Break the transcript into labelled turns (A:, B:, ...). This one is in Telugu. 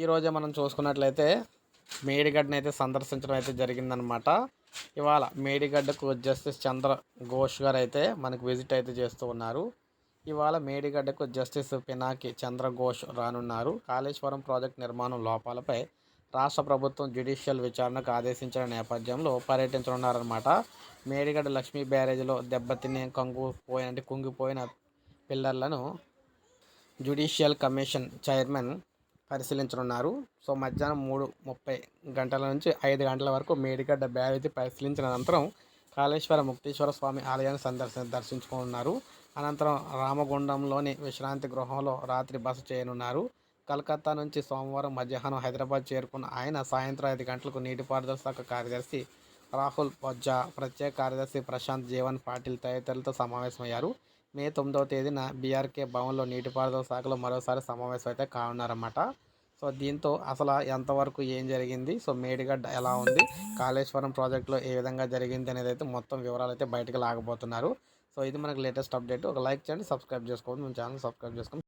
A: ఈరోజే మనం చూసుకున్నట్లయితే మేడిగడ్డను అయితే సందర్శించడం అయితే జరిగిందనమాట ఇవాళ మేడిగడ్డకు జస్టిస్ చంద్ర ఘోష్ గారు అయితే మనకు విజిట్ అయితే చేస్తూ ఉన్నారు. ఇవాళ మేడిగడ్డకు జస్టిస్ పినాకి చంద్ర ఘోష్ రానున్నారు. కాళేశ్వరం ప్రాజెక్ట్ నిర్మాణం లోపాలపై రాష్ట్ర ప్రభుత్వం జ్యుడిషియల్ విచారణకు ఆదేశించిన నేపథ్యంలో పర్యటించనున్నారనమాట మేడిగడ్డ లక్ష్మీ బ్యారేజ్లో దెబ్బతిని కంగు పోయిన కుంగిపోయిన పిల్లర్లను జ్యుడిషియల్ కమిషన్ చైర్మన్ పరిశీలించనున్నారు. సో మధ్యాహ్నం మూడు ముప్పై గంటల నుంచి ఐదు గంటల వరకు మేడిగడ్డ బ్యారేజీ పరిశీలించిన అనంతరం కాళేశ్వర ముక్తేశ్వర స్వామి ఆలయాన్ని సందర్శన దర్శించుకోనున్నారు. అనంతరం రామగుండంలోని విశ్రాంతి గృహంలో రాత్రి బస చేయనున్నారు. కలకత్తా నుంచి సోమవారం మధ్యాహ్నం హైదరాబాద్ చేరుకున్న ఆయన సాయంత్రం ఐదు గంటలకు నీటిపారుదల శాఖ కార్యదర్శి రాహుల్ బొజ్జా ప్రత్యేక కార్యదర్శి ప్రశాంత్ జీవన్ పాటిల్ తదితరులతో సమావేశమయ్యారు. మే తొమ్మిదవ తేదీన బీఆర్కే భవన్లో నీటిపారుదల శాఖలో మరోసారి సమావేశం అయితే కానున్నారన్నమాట. సో దీంతో అసలు ఎంతవరకు ఏం జరిగింది? సో మేడిగడ్డ ఎలా ఉంది? కాళేశ్వరం ప్రాజెక్టులో ఏ విధంగా జరిగింది అనేది అయితే మొత్తం వివరాలు అయితే బయటకు లాగబోతున్నారు. సో ఇది మనకు లేటెస్ట్ అప్డేట్. ఒక లైక్ చేయండి సబ్స్క్రైబ్ చేసుకోండి మన ఛానల్ సబ్స్క్రైబ్ చేసుకోండి.